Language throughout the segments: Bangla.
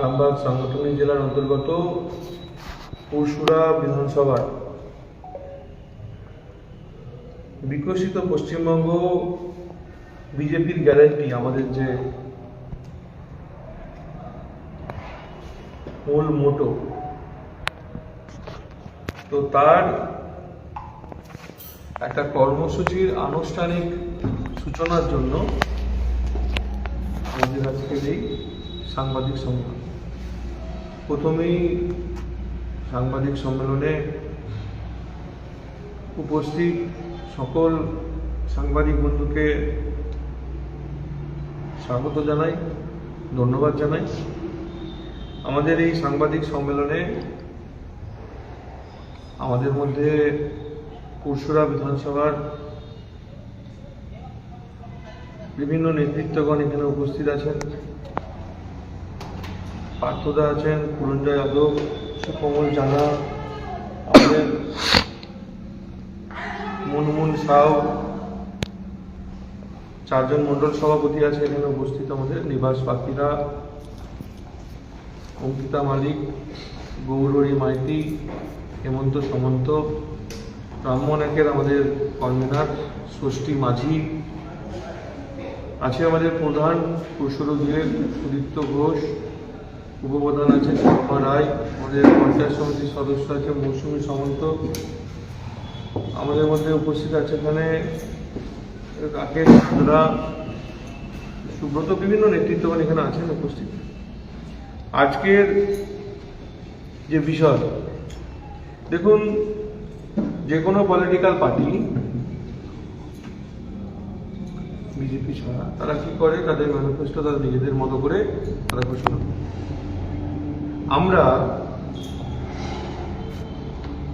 আরামবাগ সাংগঠনিক জেলার অন্তর্গত পরশুরা বিধানসভার বিকশিত পশ্চিমবঙ্গ বিজেপির গ্যারান্টি, আমাদের যে মূল মোটো। তো তার একটা কর্মসূচির আনুষ্ঠানিক সূচনার জন্য আমাদের আজকের এই সাংবাদিক সম্মেলন। প্রথমেই সাংবাদিক সম্মেলনে উপস্থিত সকল সাংবাদিক বন্ধুকে স্বাগত জানাই, ধন্যবাদ জানাই। আমাদের এই সাংবাদিক সম্মেলনে আমাদের মধ্যে পরশুরা বিধানসভার বিভিন্ন নেতৃত্বগণ এখানে উপস্থিত আছেন। পার্থদা আছেন পুরঞ্জয় যাদব, সুকমল জানা, আমাদের মনমুন সাউ, চারজন মণ্ডল সভাপতি আছে এখানে উপস্থিত আমাদের, নিবাস পাখিরা, অঙ্কিতা মালিক, গৌরী মাইতি, হেমন্ত সামন্ত, ব্রাহ্মণ একের আমাদের কনভেনার ষষ্ঠী মাঝি আছে আমাদের প্রধান কুশলধীর সুদীপ্ত ঘোষ উপপ্রধান আছে শর্মা রায়, আমাদের পঞ্চায়েত সমিতির সদস্য আছে মৌসুমী সামন্ত। আমাদের মধ্যে উপস্থিত আছে এখানে রাকেশ হাজরা সুব্রত, বিভিন্ন নেতৃত্বগণ এখানে আছেন, উপস্থিত। আজকের যে বিষয়, দেখুন, যে কোনো পলিটিক্যাল পার্টি বিজেপি ছাড়া, তারা কি করে? তাদের ম্যানিফেস্টো তারা নিজেদের মতো করে তারা ঘোষণা করে। আমরা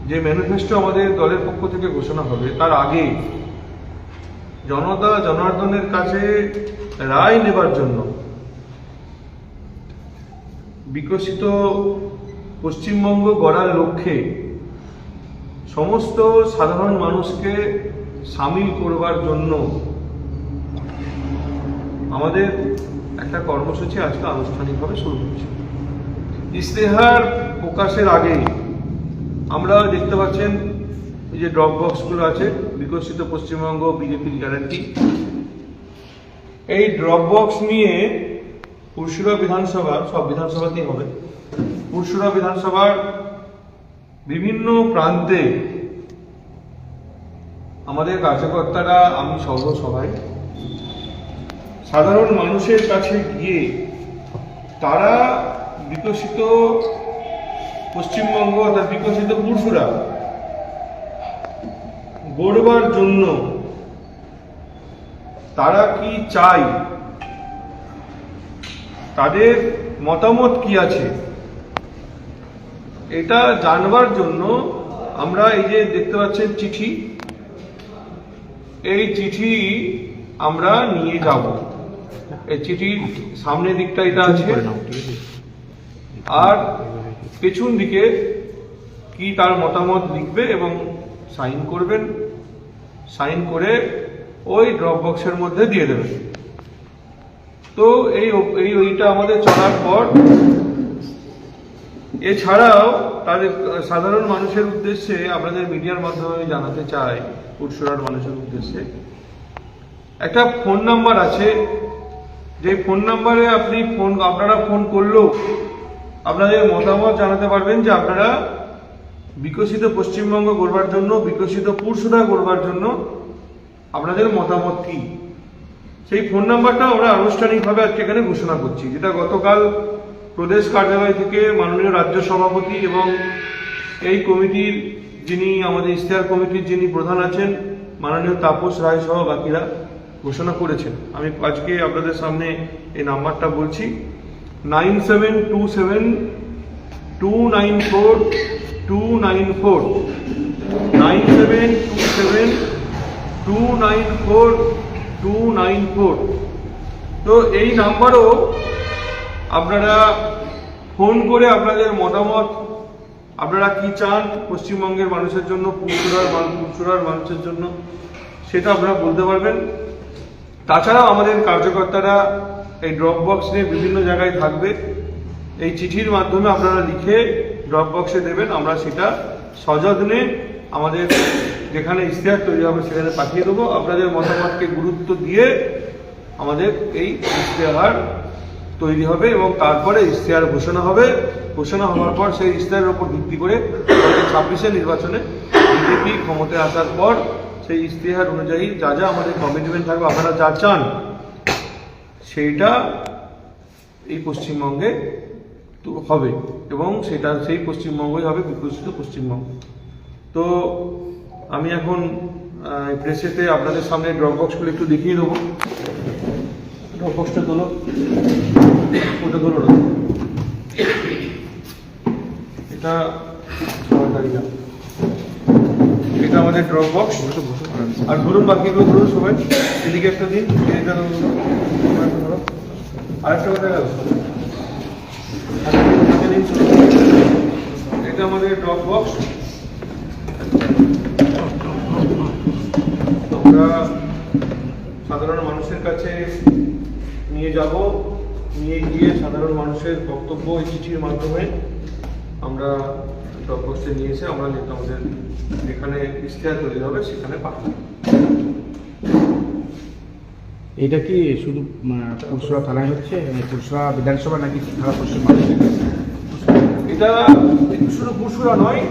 যে ম্যানিফেস্টো আমাদের দলের পক্ষ থেকে ঘোষণা হবে, তার আগে জনতা জনার্দনের কাছে রায় নেবার জন্য বিকশিত পশ্চিমবঙ্গ গড়ার লক্ষ্যে সমস্ত সাধারণ মানুষকে সামিল করবার জন্য আমাদের একটা কর্মসূচি আজকে আনুষ্ঠানিকভাবে শুরু হচ্ছে। ইশতেহার প্রকাশের আগে আমরা দেখতে পাচ্ছেন এই যে ড্রপ বক্সগুলো আছে, বিকশিত পশ্চিমবঙ্গ বিজেপির গ্যারান্টি এই ড্রপ বক্স নিয়ে পুরসুরা বিধানসভা, সব বিধানসভাতেই হবে, পুরসুরা বিধানসভার বিভিন্ন প্রান্তে আমাদের কার্যকর্তারা, আমি সর্বসভায়, সাধারণ মানুষের কাছে গিয়ে তারা বিকশিত পশ্চিমবঙ্গ অর্থাৎ বিকশিত পুরুষরা গড়বার জন্য তারা কি চায় তাদের মতামত কি আছে? এটা জানবার জন্য আমরা এই যে দেখতে পাচ্ছেন চিঠি, এই চিঠি আমরা নিয়ে যাব। এই চিঠির সামনের দিকটা এটা আছে। আর পেছন দিকে কি তার মতামত লিখবে এবং সাইন করবেন, সাইন করে ওই ড্রপ বক্সের মধ্যে দিয়ে দেবেন। তো এই এই ওইটা আমাদের চলার পর এছাড়াও তাদের, সাধারণ মানুষের উদ্দেশ্যে আপনাদের মিডিয়ার মাধ্যমে জানাতে চাই, উৎসরার মানুষের উদ্দেশ্যে, একটা ফোন নাম্বার আছে। যে ফোন নাম্বারে আপনি ফোন, আপনারা ফোন করলেও আপনাদের মতামত জানাতে পারবেন যে আপনারা বিকশিত পশ্চিমবঙ্গ গড়বার জন্য, বিকশিত পুরসুরা গড়বার জন্য আপনাদের মতামত কি? সেই ফোন নাম্বারটা আমরা আনুষ্ঠানিকভাবে আজকে এখানে ঘোষণা করছি, যেটা গতকাল প্রদেশ কার্যালয় থেকে মাননীয় রাজ্য সভাপতি এবং এই কমিটির যিনি, আমাদের ইশতেহার কমিটির যিনি প্রধান আছেন, মাননীয় তাপস রায় সহ বাকিরা ঘোষণা করেছেন। আমি আজকে আপনাদের সামনে এই নাম্বারটা বলছি। Nine seven two seven, two nine four, two nine four. Nine seven two seven, two nine four, two nine four. তো এই নাম্বারও আপনারা ফোন করে আপনাদের মতামত, আপনারা কি চান পশ্চিমবঙ্গের মানুষের জন্য, পুরসুরার পুরসুরার মানুষের জন্য, সেটা আপনারা বলতে পারবেন। তাছাড়াও আমাদের কার্যকর্তারা এই ড্রপ বক্স নিয়ে বিভিন্ন জায়গায় থাকবে। এই চিঠির মাধ্যমে আপনারা লিখে ড্রপ বক্সে দেবেন, আমরা সেটা সযত্নে আমাদের যেখানে ইশতেহার তৈরি হবে সেখানে পাঠিয়ে দেবো। আপনাদের মতামতকে গুরুত্ব দিয়ে আমাদের এই ইশতেহার তৈরি হবে এবং তারপরে ইশতেহার ঘোষণা হবে। ঘোষণা হওয়ার পর সেই ইশতেহারের উপর ভিত্তি করে ছাব্বিশে নির্বাচনে বিজেপি ক্ষমতায় আসার পর সেই ইশতেহার অনুযায়ী যা যা আমাদের কমিটমেন্ট থাকবে, আপনারা যা চান সেইটা এই পশ্চিমবঙ্গে হবে এবং সেটা সেই পশ্চিমবঙ্গই হবে, বিকশিত পশ্চিমবঙ্গ। তো আমি এখন প্রেসেতে আপনাদের সামনে ড্রপ বক্সগুলো একটু দেখিয়ে দেবো। ড্রপ বক্সটা তোলো। ওটা তোলো এটা সরকারি আমাদের ড্রপ বক্স আর ধরুন বাকিগুলো ধরুন সবাই। এদিকে একটা দিন কথা। এটা আমাদের ড্রপ বক্স সাধারণ মানুষের কাছে নিয়ে যাব। নিয়ে গিয়ে সাধারণ মানুষের বক্তব্য, এই চিঠির মাধ্যমে আমরা ড্রপ বক্সে নিয়ে এসে আমরা আমাদের যেখানে ইশতেহার তৈরি হবে সেখানে পাঠাবো। এটা কি শুধু পুরসুরা থানায় হচ্ছে? মানে পুরসুরা বিধানসভা নাকি সারা পশ্চিম এটা শুধু পুরসুরা নয়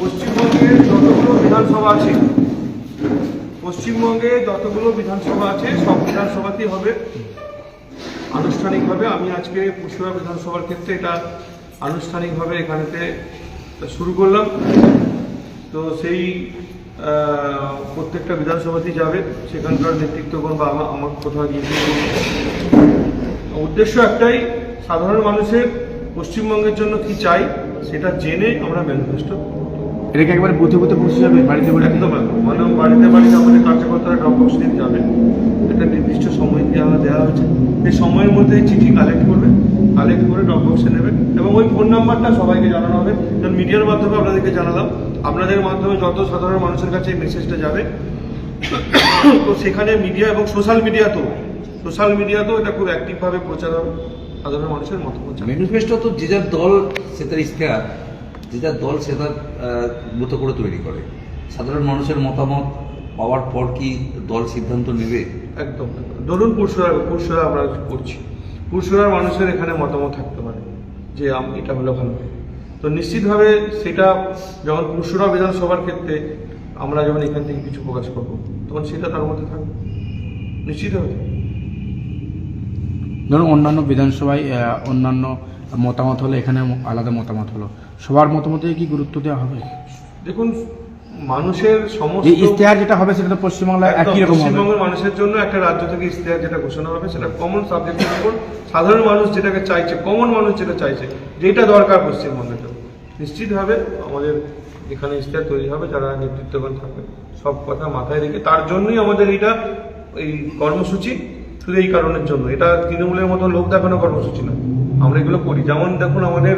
পশ্চিমবঙ্গের যতগুলো বিধানসভা আছে পশ্চিমবঙ্গে যতগুলো বিধানসভা আছে সব বিধানসভাতেই হবে। আনুষ্ঠানিকভাবে আমি আজকে পুরসুরা বিধানসভার ক্ষেত্রে এটা আনুষ্ঠানিকভাবে এখানেতে শুরু করলাম। তো সেই প্রত্যেকটা বিধানসভাতেই যাবে। সেখানকার নেতৃত্বগণ বা আমার কোথাও গিয়ে উদ্দেশ্য একটাই, সাধারণ মানুষের পশ্চিমবঙ্গের জন্য কি চাই, সেটা জেনে আমরা ম্যানিফেস্টো এটাকে একবারে বুথে বুথে পৌঁছে যাবে বাড়িতে বাড়িতে একদম মানে বাড়িতে বাড়িতে আমাদের কার্যকর্তারা ড্রপ বক্স নিয়ে যাবে। একটা নির্দিষ্ট সময় দেওয়া দেওয়া হয়েছে। এই সময়ের মধ্যে এই চিঠি কালেক্ট করবে। কালেক্ট করে ড্রপ বক্সে নেবে এবং ওই ফোন নাম্বারটা সবাইকে জানানো হবে। কারণ মিডিয়ার মাধ্যমে আপনাদেরকে জানালাম। আপনাদের মাধ্যমে যত সাধারণ মানুষের কাছে এই মেসেজটা যাবে। তো সেখানে মিডিয়া এবং সোশ্যাল মিডিয়াতেও সোশ্যাল মিডিয়াতেও এটা খুব অ্যাক্টিভভাবে প্রচার হবে সাধারণ মানুষের মতামত। ম্যানিফেস্টো তো যে যার দল সে তার ইশতেহার যে যার দল সে তার মতো করে তৈরি করে। সাধারণ মানুষের মতামত পাওয়ার পর কি দল সিদ্ধান্ত নেবে? একদম ধরুন পুরসুরা পুরসুরা আমরা করছি। পুরসুরার মানুষের এখানে মতামত থাকতে পারে যে আম- এটা হলে ভালো তো নিশ্চিতভাবে সেটা যখন পুরসুরা বিধানসভার ক্ষেত্রে আমরা যখন এখান থেকে কিছু প্রকাশ করব তখন সেটা তার মধ্যে থাকবে। নিশ্চিতভাবে। ধরুন অন্যান্য বিধানসভায় অন্যান্য মতামত হলো এখানে আলাদা মতামত হলো। সবার মতামতে কি গুরুত্ব দেওয়া হবে? দেখুন মানুষের সমস্ত ইশতেহার যেটা হবে সেটা তো পশ্চিমবাংলায় একই রকম হবে। পশ্চিমবঙ্গের মানুষের জন্য একটা রাজ্য থেকে ইশতেহার যেটা ঘোষণা হবে সেটা কমন সাবজেক্টের উপর। সাধারণ মানুষ যেটাকে চাইছে কমন মানুষ যেটা চাইছে যেটা দরকার পশ্চিমবঙ্গের জন্য। নিশ্চিতভাবে আমাদের এখানে ইশতেহার তৈরি হবে যারা নেতৃত্বগণ থাকবে সব কথা মাথায় রেখে। তার জন্যই আমাদের এটা এই কর্মসূচি শুধু এই কারণের জন্য। এটা তৃণমূলের মতো লোক দেখানো কর্মসূচি না আমরা এগুলো করি। যেমন দেখুন আমাদের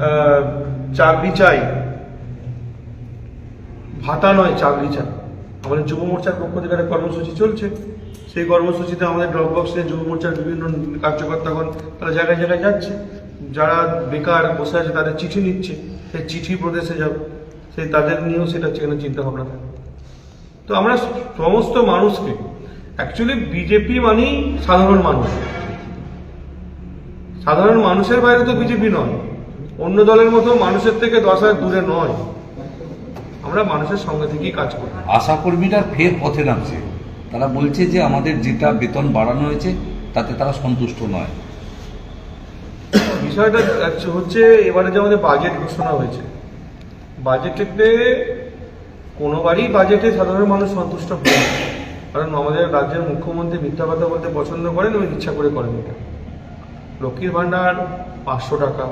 আহ, চাকরি চাই। ভাতা নয়, চাকরি চাই। আমাদের যুব মোর্চার পক্ষ থেকে একটা কর্মসূচি চলছে। সেই কর্মসূচিতে আমাদের ড্রপ বক্সে যুব মোর্চার বিভিন্ন কার্যকর্তাগণ তারা জায়গায় জায়গায় যাচ্ছে। যারা বেকার বসে আছে তাদের চিঠি নিচ্ছে। সেই চিঠি প্রদেশে যাবে সেই তাদের নিয়েও সেটা সেখানে চিন্তা ভাবনা থাকে। তো আমরা সমস্ত মানুষকে অ্যাকচুয়ালি বিজেপি মানেই সাধারণ মানুষ। সাধারণ মানুষের বাইরে তো বিজেপি নয়। অন্য দলের মতো মানুষের থেকে দশ হাজার দূরে নয়। আমরা মানুষের সঙ্গে থেকেই কাজ করি। আশাকর্মীরা ফের পথে নামছে। তারা বলছে যে আমাদের যেটা বেতন বাড়ানো হয়েছে তাতে তারা সন্তুষ্ট নয়। বিষয়টা হচ্ছে এবারে যে আমাদের বাজেট ঘোষণা হয়েছে। বাজেটেতে কোনোবারই বাজেটে সাধারণ মানুষ সন্তুষ্ট হয় কারণ আমাদের রাজ্যের মুখ্যমন্ত্রী মিথ্যা কথা বলতে পছন্দ করেন এবং ইচ্ছা করে করেন এটা। লক্ষ্মীর ভাণ্ডার পাঁচশো টাকা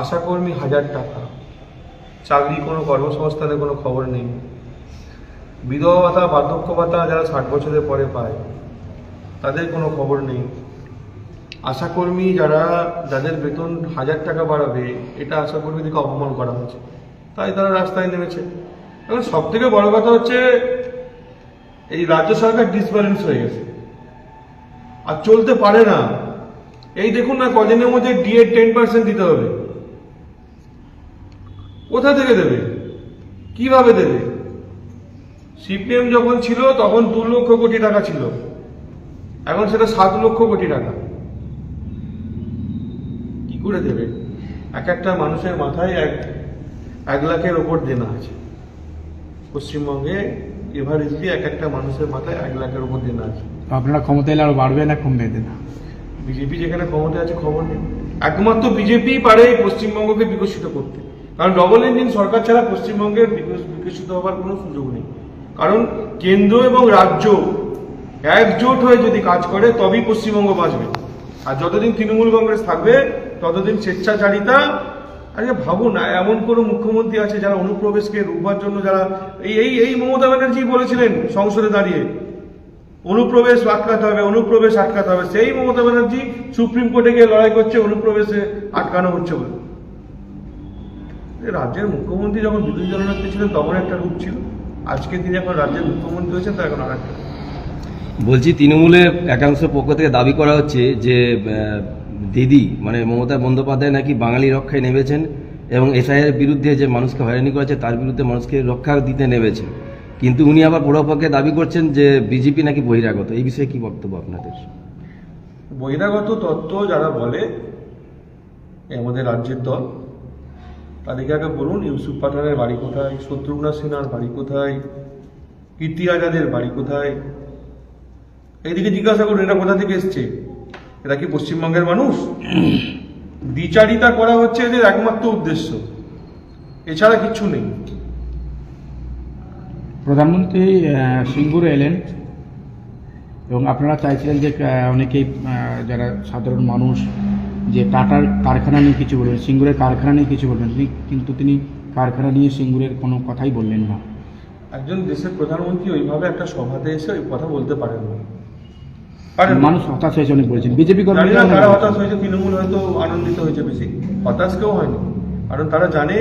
আশাকর্মী হাজার টাকা। চাকরি কোনো কর্মসংস্থানের কোনো খবর নেই। বিধবা ভাতা, বার্ধক্য ভাতা যারা ষাট বছরের পরে পায়, তাদের কোনো খবর নেই। আশাকর্মী যারা, যাদের বেতন হাজার টাকা বাড়াবে, এটা আশাকর্মীদেরকে অপমান করা হয়েছে তাই তারা রাস্তায় নেমেছে। এখন সব থেকে বড় কথা হচ্ছে, এই রাজ্য সরকার ডিসব্যালেন্স হয়ে গেছে। আর চলতে পারে না। এই দেখুন না, কদিনের মধ্যে ডিএ টেন পার্সেন্ট দিতে হবে। কোথা থেকে দেবে? কীভাবে দেবে? সিপিএম যখন ছিল তখন দু লক্ষ কোটি টাকা ছিল। এখন সেটা সাত লক্ষ কোটি টাকা। কি করে দেবে? এক একটা মানুষের মাথায় এক এক লাখের ওপর দেনা আছে। পশ্চিমবঙ্গে এভারেজলি এক একটা মানুষের মাথায় এক লাখের ওপর দেনা আছে। আপনারা ক্ষমতা এলে আরও বাড়বে না কমবে দেনা? বিজেপি যেখানে ক্ষমতা আছে খবর নেই। একমাত্র বিজেপি পারে পশ্চিমবঙ্গকে বিকশিত করতে। কারণ ডবল ইঞ্জিন সরকার ছাড়া পশ্চিমবঙ্গের বিকশিত হওয়ার কোনো সুযোগ নেই। কারণ কেন্দ্র এবং রাজ্য একজোট হয়ে যদি কাজ করে, তবেই পশ্চিমবঙ্গ বাঁচবে। আর যতদিন তৃণমূল কংগ্রেস থাকবে, ততদিন স্বেচ্ছাচারিতা, আরে ভাবুন এমন কোনো মুখ্যমন্ত্রী আছে যারা অনুপ্রবেশকে রুখবার জন্য যারা এই এই এই মমতা ব্যানার্জি বলেছিলেন সংসদে দাঁড়িয়ে। অনুপ্রবেশ আটকাতে হবে, অনুপ্রবেশ আটকাতে হবে। সেই মমতা ব্যানার্জি সুপ্রিম কোর্টে গিয়ে লড়াই করছে, অনুপ্রবেশে আটকানো হচ্ছে বলে। রাজ্যের মুখ্যমন্ত্রী যখন বিরোধী দলনেত্রী ছিলেন তখন একটা রূপ ছিল। আজকে তিনি এখন রাজ্যের মুখ্যমন্ত্রী হয়েছেন তো এখন আর একটা বলছি তৃণমূলের একাংশ পক্ষ থেকে দাবি করা হচ্ছে যে দিদি মানে মমতা বন্দ্যোপাধ্যায় নাকি বাঙালি রক্ষায় নেমেছেন এবং এসআইয়ের বিরুদ্ধে যে মানুষকে হয়রানি করেছে তার বিরুদ্ধে মানুষকে রক্ষা দিতে নেমেছেন। কিন্তু উনি আবার পূর্বপক্ষে দাবি করছেন যে বিজেপি নাকি বহিরাগত। এই বিষয়ে কি বক্তব্য আপনাদের? বহিরাগত তত্ত্ব যারা বলে আমাদের রাজ্যের দল তাদেরকে আগে বলুন, ইউসুফ পাঠানের বাড়ি কোথায়, শত্রুঘ্না সিনহার বাড়ি কোথায়, কীর্তি আজাদের বাড়ি কোথায়? এইদিকে জিজ্ঞাসা করুন, এরা কোথা থেকে এসছে? এরা কি পশ্চিমবঙ্গের মানুষ? দ্বিচারিতা করা হচ্ছে এদের একমাত্র উদ্দেশ্য। এছাড়া কিচ্ছু নেই। প্রধানমন্ত্রী সিঙ্গুরে এলেন এবং আপনারা চাইছিলেন যে অনেকেই যারা সাধারণ মানুষ যে টাটার কারখানা নিয়ে কিছু বলবেন সিঙ্গুরের কারখানা নিয়ে কিছু বলবেন তিনি কিন্তু তিনি কারখানা নিয়ে সিঙ্গুরের কোনো কথাই বললেন না। একজন দেশের প্রধানমন্ত্রী ওইভাবে একটা সভাতে এসে ওই কথা বলতে পারেন মানুষ হতাশ হয়েছে অনেক বলেছেন। বিজেপি তারা হতাশ হয়েছে তৃণমূল হয়তো আনন্দিত হয়েছে বেশি। হতাশ কেউ হয়নি। কারণ তারা জানে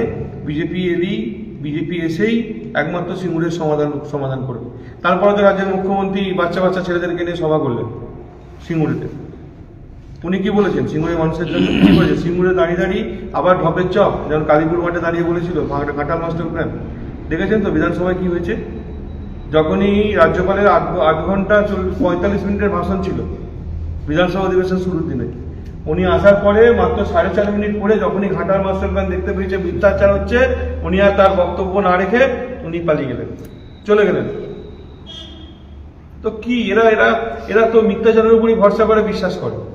বিজেপি এলেই বিজেপি এসেই একমাত্র সিঙ্গুরের সমাধান সমাধান করবে। তারপরে তো রাজ্যের মুখ্যমন্ত্রী বাচ্চা বাচ্চা ছেলেদেরকে নিয়ে সভা করলেন সিঙ্গুরেতে উনি কি বলেছেন? সিঙ্গুরের মানুষের জন্য কি বলেছেন? সিঙ্গুরে দাঁড়িয়ে দাঁড়িয়ে আবার ঢপের চপ, যেমন কালীপুর মাঠে দাঁড়িয়ে বলেছিল ঘাট- ঘাটাল মাস্টার প্ল্যান দেখেছেন তো বিধানসভায় কি হয়েছে? যখনই রাজ্যপালের আধ আধ ঘণ্টা পঁয়তাল্লিশ মিনিটের ভাষণ ছিল বিধানসভা অধিবেশন শুরুর দিনে। উনি আসার পরে মাত্র সাড়ে চার মিনিট পরে যখনই ঘাটার মাস্টার প্ল্যান দেখতে পেয়েছে, মিথ্যাচার হচ্ছে, উনি আর তার বক্তব্য না রেখে উনি পালিয়ে গেলেন। চলে গেলেন। তো কি? এরা এরা এরা তো মিথ্যাচারের উপরই ভরসা করে, বিশ্বাস করে।